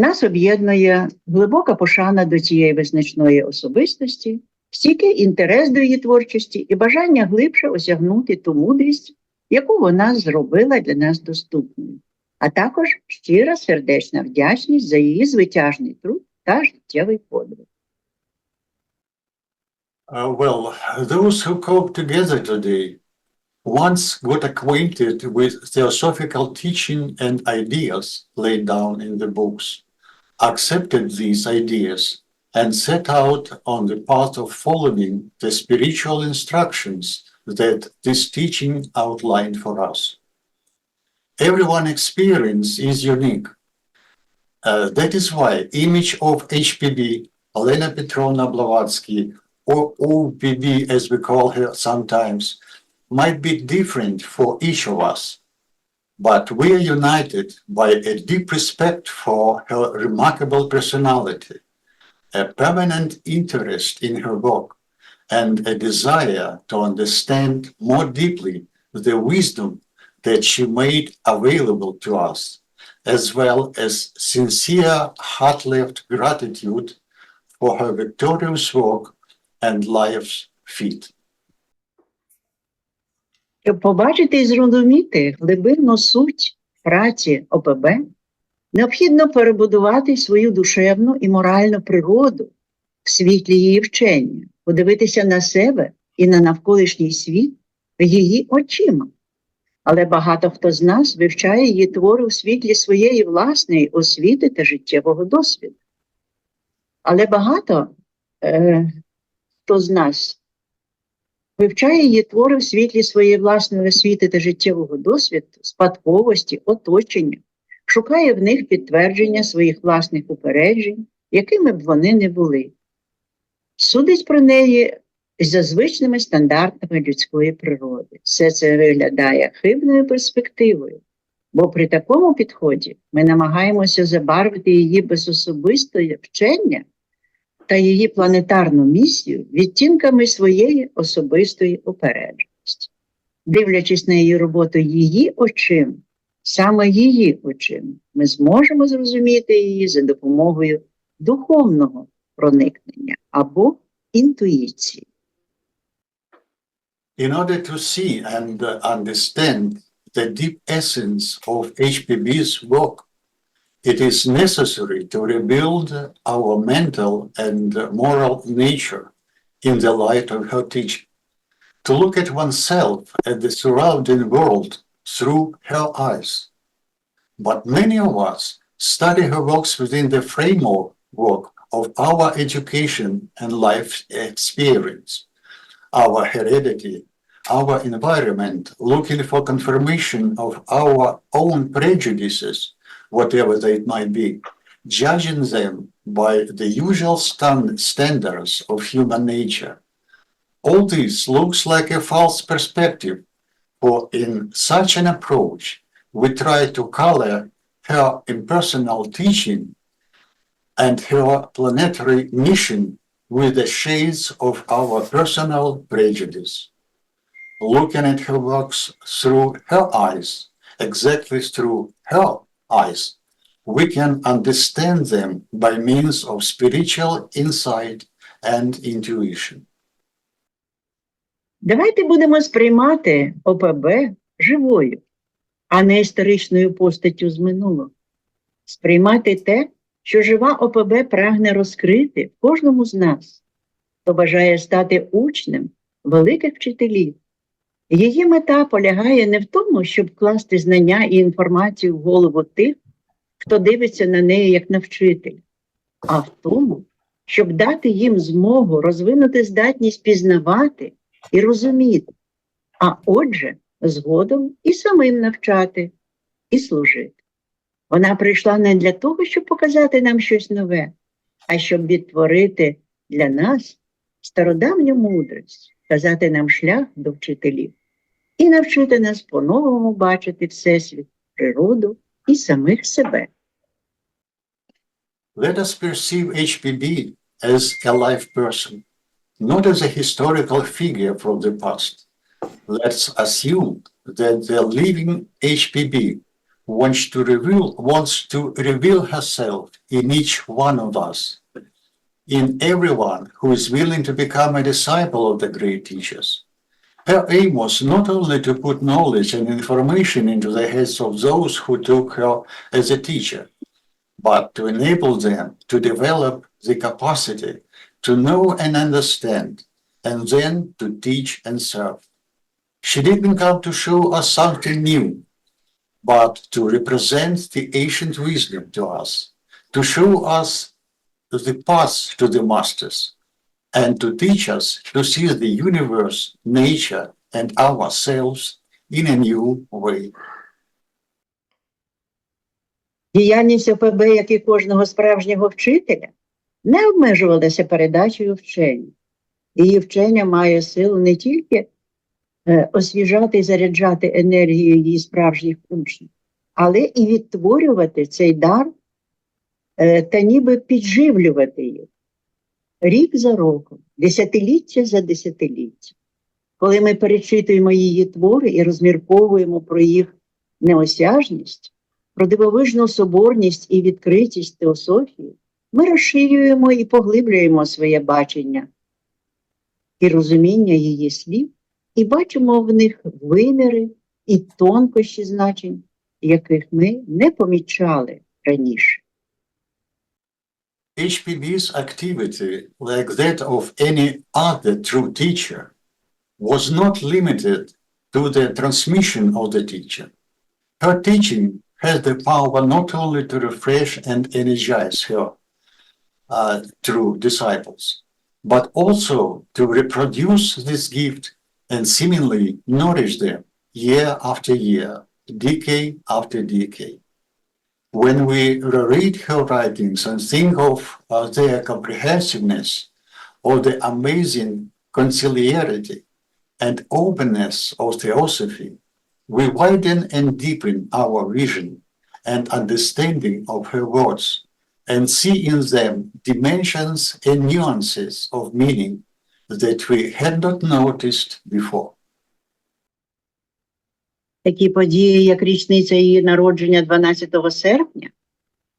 Нас об'єднує глибока пошана до цієї визначної особистості, стійкий інтерес до її творчості і бажання глибше осягнути ту мудрість, яку вона зробила для нас доступною, а також щира сердечна вдячність за її звитяжний труд та життєвий подвиг. Uh, well, those who cope together today once got acquainted with theosophical teaching and ideas laid down in the books, accepted these ideas, and set out on the path of following the spiritual instructions that this teaching outlined for us. Everyone's experience is unique. Uh, that is why image of HPB, Elena Petrovna Blavatsky, or OPB as we call her sometimes, might be different for each of us. But we are united by a deep respect for her remarkable personality, a permanent interest in her work, and a desire to understand more deeply the wisdom that she made available to us, as well as sincere heart-left gratitude for her victorious work and life's feat. Щоб побачити і зрозуміти глибинну суть праці ОПБ, необхідно перебудувати свою душевну і моральну природу в світлі її вчення, подивитися на себе і на навколишній світ її очима. Але багато хто з нас вивчає її твори у світлі своєї власної освіти та життєвого досвіду. Але багато е, хто з нас вивчає її твори в світлі своєї власної освіти та життєвого досвіду, спадковості, оточення, шукає в них підтвердження своїх власних упереджень, якими б вони не були. Судить про неї за звичними стандартами людської природи. Все це виглядає хибною перспективою, бо при такому підході ми намагаємося забарвити її безособисте вчення та її планетарну місію відтінками своєї особистої упередженості. Дивлячись на її роботу її очима, саме її очима, ми зможемо зрозуміти її за допомогою духовного проникнення або інтуїції. In order to see and understand the deep essence of HPB's work, it is necessary to rebuild our mental and moral nature in the light of her teaching, to look at oneself and the surrounding world through her eyes. But many of us study her works within the framework of our education and life experience, our heredity, our environment, looking for confirmation of our own prejudices, whatever they might be, judging them by the usual stan- standards of human nature. All this looks like a false perspective, for in such an approach, we try to color her impersonal teaching and her planetary mission with the shades of our personal prejudice. Looking at her works through her eyes, exactly through her eyes, we can understand them by means of spiritual insight and intuition. Давайте будемо сприймати ОПБ живою, а не історичною постаттю з минулого. Сприймати те, що жива ОПБ прагне розкрити кожному з нас, хто бажає стати учнем великих вчителів. Її мета полягає не в тому, щоб вкласти знання і інформацію в голову тих, хто дивиться на неї як на вчитель, а в тому, щоб дати їм змогу розвинути здатність пізнавати і розуміти, а отже, згодом і самим навчати, і служити. Вона прийшла не для того, щоб показати нам щось нове, а щоб відтворити для нас стародавню мудрість, казати нам шлях до вчителів і навчити нас по-новому бачити Всесвіт, природу і самих себе. Let us perceive HPB as a live person, not as a historical figure from the past. Let's assume that the living HPB wants to reveal wants to reveal herself in each one of us, in everyone who is willing to become a disciple of the great teachers. Her aim was not only to put knowledge and information into the heads of those who took her as a teacher, but to enable them to develop the capacity to know and understand, and then to teach and serve. She didn't come to show us something new, but to represent the ancient wisdom to us, to show us the path to the masters, and to teach us to see the universe, nature, and ourselves in a new way. Діяльність ОПБ, як і кожного справжнього вчителя, не обмежувалася передачею вчень. Її вчення має силу не тільки е, освіжати і заряджати енергію її справжніх учнів, але і відтворювати цей дар е, та ніби підживлювати їх рік за роком, десятиліття за десятиліттям. Коли ми перечитуємо її твори і розмірковуємо про їх неосяжність, про дивовижну соборність і відкритість теософії, ми розширюємо і поглиблюємо своє бачення і розуміння її слів, і бачимо в них виміри і тонкощі значень, яких ми не помічали раніше. HPB's activity, like that of any other true teacher, was not limited to the transmission of the teacher. Her teaching has the power not only to refresh and energize her uh, true disciples, but also to reproduce this gift and seemingly nourish them year after year, decade after decade when we read her writings and think of uh, their comprehensiveness, or the amazing conciliarity and openness of theosophy, we widen and deepen our vision and understanding of her words and see in them dimensions and nuances of meaning that we had not noticed before. Такі події, як річниця її народження 12 серпня,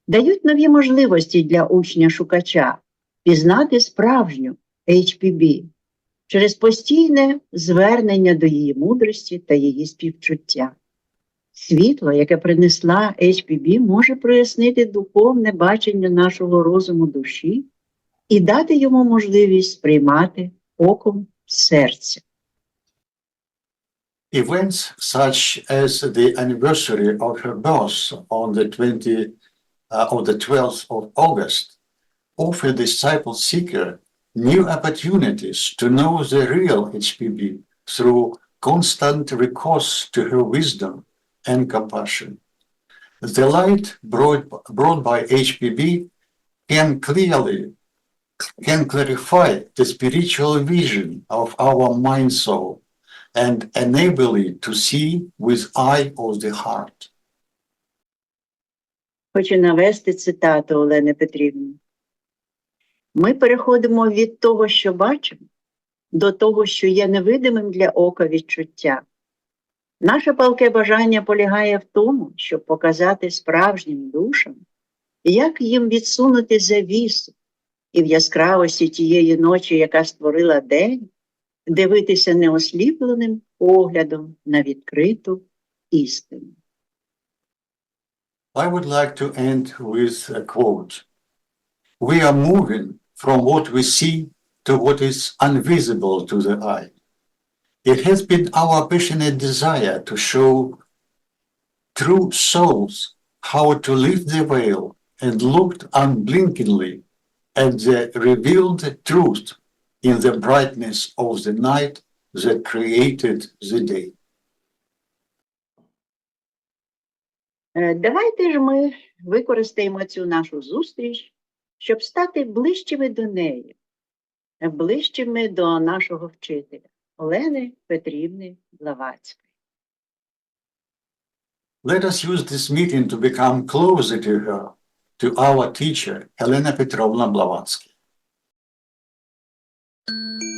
дають нові можливості для учня-шукача пізнати справжню HPB через постійне звернення до її мудрості та її співчуття. Світло, яке принесла HPB, може прояснити духовне бачення нашого розуму душі і дати йому можливість сприймати оком серця. Events such as the anniversary of her birth on the 20 uh, on the 12th of August offer disciple seeker new opportunities to know the real HPB through constant recourse to her wisdom and compassion. The light brought, brought by HPB can clearly can clarify the spiritual vision of our mind soul and enable it to see with eye of the heart. Хочу навести цитату Олени Петрівни. Ми переходимо від того, що бачимо, до того, що є невидимим для ока відчуття. Наше палке бажання полягає в тому, щоб показати справжнім душам, як їм відсунути завісу і в яскравості тієї ночі, яка створила день, дивитися неосліпленим поглядом на відкриту істину. I would like to end with a quote. We are moving from what we see to what is invisible to the eye. It has been our passionate desire to show true souls how to lift the veil and look unblinkingly at the revealed truth in the brightness of the night that created the day. Е, Давайте ж ми використаємо цю нашу зустріч, щоб стати ближчими до неї, е, ближчими до нашого вчителя Олени Петрівни Блаватської. Let us use this meeting to become closer to her, to our teacher, Helena Petrovna Blavatsky. Thank you.